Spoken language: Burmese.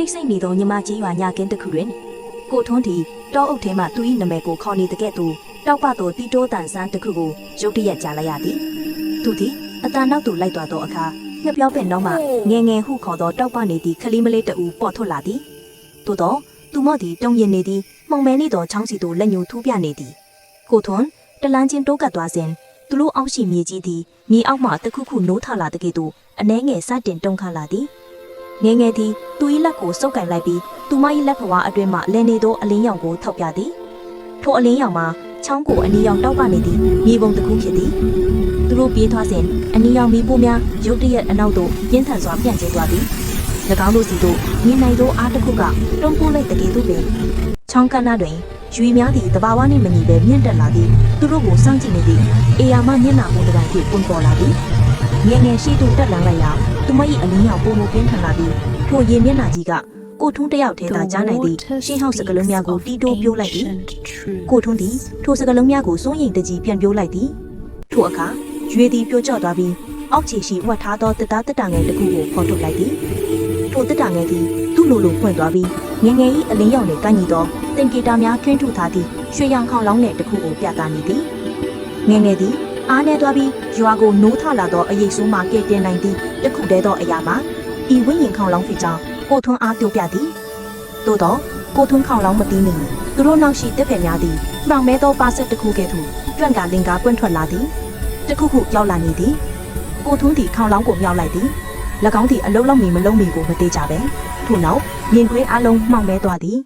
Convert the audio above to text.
တိတ်ဆိတ်နေသောညီမကြီးရွာညာကင်းတစ်ခုတွင်ကိုထွန်းသည်တောအုပ်ထဲမှသူ၏နာမည်ကိုခေါ်နေတဲ့ကဲ့သို့တောက်ပသောတီတိုးတန်ဆန်းတစ်ခုကိုရုတ်တရက်ကြားလိုက်ရသည်သူသည်အတန်နောက်သို့လိုက်သွားသောအခါငှက်ပြောပင်နောက်မှငယ်ငယ်ဟုခေါ်သောတောက်ပနေသည့်ခလီမလေးတအူပေါ်ထွက်လာသည်သို့သောသူမော့သည်တုံရင်နေသည်မှုံမဲနေသောချောင်းစီသို့လက်ညှိုးထူးပြနေသည်ကိုထွန်းတလန်းချင်းတိုးကပ်သွားစဉ်သူတို့အောက်ရှိမြေကြီးသည်မြေအောက်မှတစ်ခုခုနိုးထလာတဲ့ကဲ့သို့အနှဲငယ်စတင်တုန်ခါလာသည် ငယ်ငယ်သည်သူ၏လက်ကိုစုပ်ကန်လိုက်ပြီးသူမ၏လက်ဖွားအတွင်းမှလည်နေသောအလင်းရောင်ကိုထောက်ပြသည်ထိုအလင်းရောင်မှာချောင်းကိုအနီရောင်တောက်ကနေသည်မြေပုံတစ်ခုဖြစ်သည်သူတို့ပြေးသွားစဉ်အနီရောင်မီးပိုးများရုတ်တရက်အနောက်သို့ပြင်းထန်စွာပြန့်ကျဲသွားသည်၎င်းတို့စီတို့မြင်နိုင်သောအားတစ်ခုကတုံးပိုးလိုက်တကယ်သို့ပင်ချောင်းကန်းနာတွင်ရွေများသည့်တဘာဝနှင့်မညီပဲမြင့်တက်လာသည်သူတို့ကိုစောင့်ကြည့်နေသည်အေယာမမျက်နှာမှုတစ်ပိုင်းဖြင့်ပွင့်ပေါ်လာသည်ငယ်ငယ်ရှိသူတက်လန်းလိုက်ရာ သူမ၏အလင်းရောင်ပုံမပြင်းထန်လာပြီးထိုရေမျက်နှာကြီးကကိုထွန်းတစ်ယောက်ထဲသာကြားနိုင်သည့်ရှင်းဟောက်စကလုံးများကိုတီးတိုးပြိုးလိုက်သည်ကိုထွန်းသည်ထိုစကလုံးများကိုစိုးရိမ်တကြီးပြန်ပြိုးလိုက်သည်ထိုအခါရွေသည်ပြိုကျသွားပြီးအောက်ခြေရှိဝတ်ထားသောတက်သားတက်တာငယ်တစ်ခုကိုဖော်ထုတ်လိုက်သည်ထိုတက်တာငယ်သည်သူ့လိုလိုဖွင့်သွားပြီးငယ်ငယ်၏အလင်းရောင်နှင့်ကန့်ညီသောတင်ဂီတာများထွင်းထူထားသည့်ရွှေရောင်ခေါင်လောင်းနယ်တစ်ခုကိုပြသနေသည်ငယ်ငယ်သည် အားနေသွားပြီးရွာကိုနိုးထလာသောအရေးဆိုးမှကဲ့တင်နိုင်သည့်တခုတည်းသောအရာမှာဤဝိညာဉ်ခေါင်လောင်းဖြစ်ကြောင်းကိုထွန်းအားပြောပြသည်သို့တော့ကိုထွန်းခေါင်လောင်းမသိနေသူတို့နောက်ရှိတစ်ဖက်များသည်မှောင်မဲသောပါဆက်တစ်ခုကဲ့သို့တွန့်ကာလင်ကားပွင့်ထွက်လာသည်တစ်ခုခုရောက်လာနေသည်ကိုထွန်းသည်ခေါင်လောင်းကိုမြောက်လိုက်သည်၎င်းသည်အလုံးလုံးမီမလုံးမီကိုမသေးကြပဲထို့နောက်မြင်ကွင်းအလုံးမှောင်မဲသွားသည်